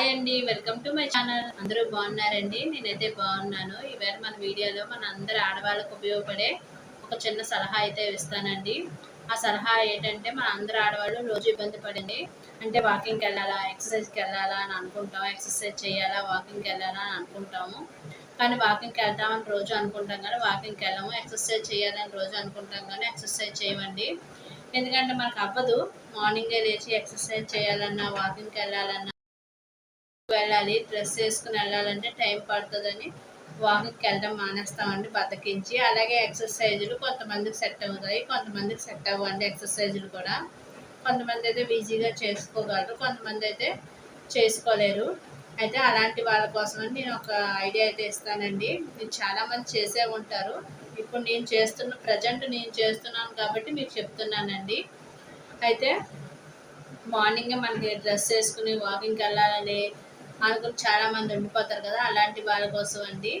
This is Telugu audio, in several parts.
హాయ్ అండి వెల్కమ్ టు మై ఛానల్. అందరూ బాగున్నారండి? నేనైతే బాగున్నాను. ఈవేళ మన వీడియోలో మన అందరి ఆడవాళ్ళకు ఉపయోగపడే ఒక చిన్న సలహా అయితే ఇస్తానండి. ఆ సలహా ఏంటంటే మన అందరు ఆడవాళ్ళు రోజు ఇబ్బంది పడింది అంటే వాకింగ్కి వెళ్ళాలా ఎక్సర్సైజ్కి వెళ్ళాలా అని అనుకుంటాం. ఎక్సర్సైజ్ చేయాలా వాకింగ్కి వెళ్ళాలా అని అనుకుంటాము. కానీ వాకింగ్కి వెళ్తామని రోజు అనుకుంటాం కానీ వాకింగ్కి వెళ్ళాము. ఎక్సర్సైజ్ చేయాలని రోజు అనుకుంటాం కానీ ఎక్సర్సైజ్ చేయమండి. ఎందుకంటే మనకు అవ్వదు. మార్నింగే లేచి ఎక్సర్సైజ్ చేయాలన్నా వాకింగ్కి వెళ్ళాలన్నా వెళ్ళాలి డ్రెస్ వేసుకుని వెళ్ళాలంటే టైం పడుతుందని వాకింగ్కి వెళ్ళడం మానేస్తామండి బతికించి. అలాగే ఎక్సర్సైజులు కొంతమందికి సెట్ అవుతాయి కొంతమందికి సెట్ అవ్వండి ఎక్సర్సైజులు కూడా. కొంతమంది అయితే ఈజీగా చేసుకోగలరు కొంతమంది అయితే చేసుకోలేరు. అయితే అలాంటి వాళ్ళ కోసం నేను ఒక ఐడియా అయితే ఇస్తానండి. మీరు చాలామంది చేసే ఉంటారు. ఇప్పుడు నేను చేస్తున్న ప్రజెంట్ నేను చేస్తున్నాను కాబట్టి మీకు చెప్తున్నానండి. అయితే మార్నింగే మనకి డ్రెస్ వేసుకుని వాకింగ్కి వెళ్ళాలని అనుకుని చాలా మంది ఉండిపోతారు కదా అలాంటి వాళ్ళ కోసం అండి.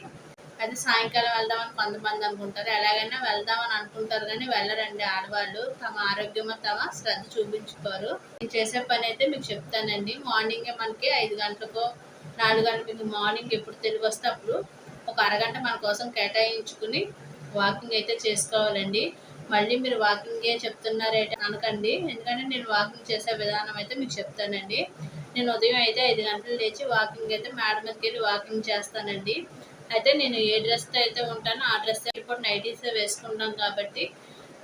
అయితే సాయంకాలం వెళ్దామని కొంతమంది అనుకుంటారు. ఎలాగైనా వెళ్దామని అనుకుంటారు కానీ వెళ్ళరండి ఆడవాళ్ళు. తమ ఆరోగ్యం తమ శ్రద్ధ చూపించుకోరు. నేను చేసే పని అయితే మీకు చెప్తానండి. మార్నింగే మనకి ఐదు గంటలకు నాలుగు గంటలకు మార్నింగ్ ఎప్పుడు తెలివి వస్తే అప్పుడు ఒక అరగంట మన కోసం కేటాయించుకుని వాకింగ్ అయితే చేసుకోవాలండి. మళ్ళీ మీరు వాకింగే చెప్తున్నారే అనకండి. ఎందుకంటే నేను వాకింగ్ చేసే విధానం అయితే మీకు చెప్తానండి. నేను ఉదయం అయితే ఐదు గంటలు లేచి వాకింగ్ అయితే మేడ మీదకి వెళ్ళి వాకింగ్ చేస్తానండి. అయితే నేను ఏ డ్రెస్తో అయితే ఉంటానో ఆ డ్రెస్ ఇప్పుడు నైటీస్ వేసుకుంటాం కాబట్టి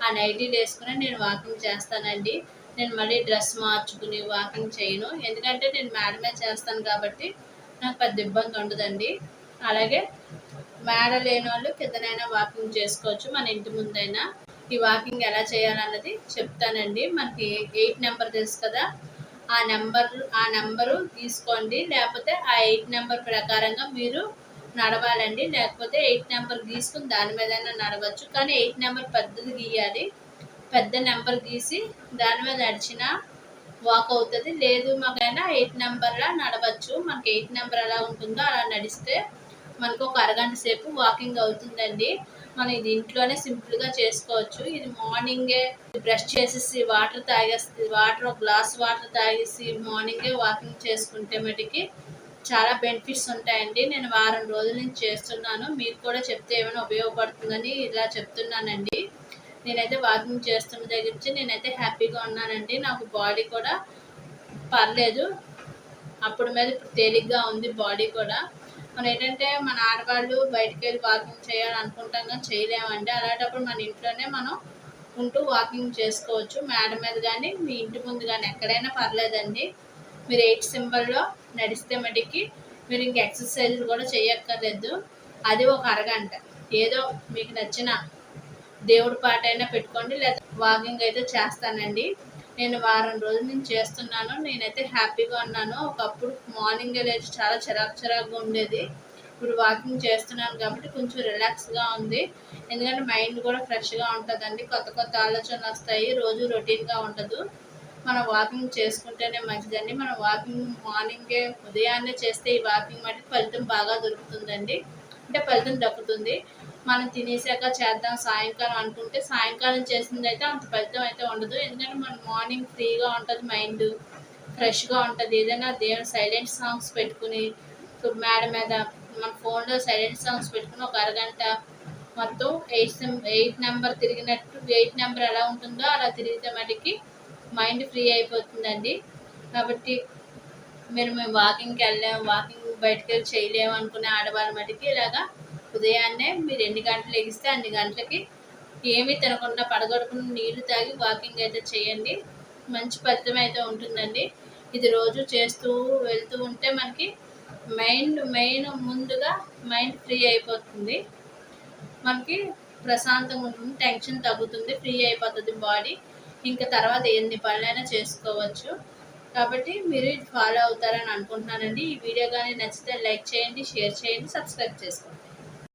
ఆ నైటీలు వేసుకుని నేను వాకింగ్ చేస్తానండి. నేను మళ్ళీ డ్రెస్ మార్చుకుని వాకింగ్ చేయను. ఎందుకంటే నేను మేడమే చేస్తాను కాబట్టి నాకు పెద్ద ఇబ్బంది ఉండదండి. అలాగే మేడ లేని వాళ్ళు కిందనైనా వాకింగ్ చేసుకోవచ్చు. మన ఇంటి ముందైనా ఈ వాకింగ్ ఎలా చేయాలన్నది చెప్తానండి. మనకి ఎయిట్ నెంబర్ తెలుసు కదా. ఆ నెంబర్ ఆ నెంబరు తీసుకోండి. లేకపోతే ఆ ఎయిట్ నెంబర్ ప్రకారంగా మీరు నడవాలండి. లేకపోతే ఎయిట్ నెంబర్ గీసుకుని దాని మీదైనా నడవచ్చు. కానీ ఎయిట్ నెంబర్ పెద్దది గీయాలి. పెద్ద నెంబర్ గీసి దాని మీద నడిచినా వాక్ అవుతుంది. లేదు మాకైనా ఎయిట్ నెంబర్లా నడవచ్చు. మనకి ఎయిట్ నెంబర్ ఎలా ఉంటుందో అలా నడిస్తే మనకు ఒక అరగంట సేపు వాకింగ్ అవుతుందండి. మనం ఇది ఇంట్లోనే సింపుల్గా చేసుకోవచ్చు. ఇది మార్నింగే బ్రష్ చేసేసి వాటర్ తాగేసి వాటర్ ఒక గ్లాస్ వాటర్ తాగేసి మార్నింగే వాకింగ్ చేసుకుంటే మటుకి చాలా బెనిఫిట్స్ ఉంటాయండి. నేను వారం రోజుల నుంచి చేస్తున్నాను. మీకు కూడా చెప్తే ఏమైనా ఉపయోగపడుతుందని ఇలా చెప్తున్నానండి. నేనైతే వాకింగ్ చేస్తున్న దగ్గర నుంచి నేనైతే హ్యాపీగా ఉన్నానండి. నాకు బాడీ కూడా పర్లేదు. అప్పుడు మీద ఇప్పుడు తేలిగ్గా ఉంది బాడీ కూడా. మనం ఏంటంటే మన ఆడవాళ్ళు బయటికి వెళ్ళి వాకింగ్ చేయాలనుకుంటాం కానీ చేయలేమండి. అలాంటప్పుడు మన ఇంట్లోనే మనం ఉంటూ వాకింగ్ చేసుకోవచ్చు. మేడ మీద కానీ మీ ఇంటి ముందు కానీ ఎక్కడైనా పర్లేదండి. మీరు ఎయిట్ సింబల్లో నడిస్తే మటుకి మీరు ఇంక ఎక్సర్సైజ్ కూడా చేయక్కర్లేదు. అది ఒక అరగంట. ఏదో మీకు నచ్చిన దేవుడి పాట అయినా పెట్టుకోండి లేదా వాకింగ్ అయితే చేస్తానండి. నేను వారం రోజుల నుంచి చేస్తున్నాను. నేనైతే హ్యాపీగా ఉన్నాను. ఒకప్పుడు మార్నింగ్ లేచి చాలా చిరాకు చిరాకుగా ఉండేది. ఇప్పుడు వాకింగ్ చేస్తున్నాను కాబట్టి కొంచెం రిలాక్స్గా ఉంది. ఎందుకంటే మైండ్ కూడా ఫ్రెష్గా ఉంటుందండి. కొత్త కొత్త ఆలోచనలు వస్తాయి. రోజు రొటీన్గా ఉండదు. మనం వాకింగ్ చేసుకుంటేనే మంచిదండి. మనం వాకింగ్ మార్నింగే ఉదయాన్నే చేస్తే ఈ వాకింగ్ మటుకు ఫలితం బాగా దొరుకుతుందండి. అంటే ఫలితం దక్కుతుంది. మనం తినేసాక చేద్దాం సాయంకాలం అనుకుంటే సాయంకాలం చేసింది అయితే అంత ఫలితం అయితే ఉండదు. ఎందుకంటే మనం మార్నింగ్ ఫ్రీగా ఉంటుంది మైండ్ ఫ్రెష్గా ఉంటుంది. ఏదైనా దేవుని సైలెంట్ సాంగ్స్ పెట్టుకుని మేడ మీద మన ఫోన్లో సైలెంట్ సాంగ్స్ పెట్టుకుని ఒక అరగంట మొత్తం ఎయిట్ ఎయిట్ నెంబర్ తిరిగినట్టు ఎయిట్ నెంబర్ ఎలా ఉంటుందో అలా తిరిగితే మటుకి మైండ్ ఫ్రీ అయిపోతుందండి. కాబట్టి మీరు మేము వాకింగ్కి వెళ్ళాము వాకింగ్ బయటకు వెళ్ళి చేయలేము అనుకునే ఆడవాళ్ళ మటుకి ఇలాగా ఉదయాన్నే మీరు ఎన్ని గంటలు ఎగిస్తే అన్ని గంటలకి ఏమీ తినకుండా పడగొడకుండా నీళ్ళు తాగి వాకింగ్ అయితే చేయండి. మంచి ఫలితం అయితే ఉంటుందండి. ఇది రోజు చేస్తూ వెళ్తూ ఉంటే మనకి మైండ్ మెయిన్ ముందుగా మైండ్ ఫ్రీ అయిపోతుంది. మనకి ప్రశాంతంగా ఉంటుంది టెన్షన్ తగ్గుతుంది ఫ్రీ అయిపోతుంది బాడీ. ఇంకా తర్వాత ఎన్ని పనులైనా చేసుకోవచ్చు. కాబట్టి మీరు ఫాలో అవుతారని అనుకుంటున్నానండి. ఈ వీడియో కానీ నచ్చితే లైక్ చేయండి షేర్ చేయండి సబ్స్క్రైబ్ చేసుకోండి.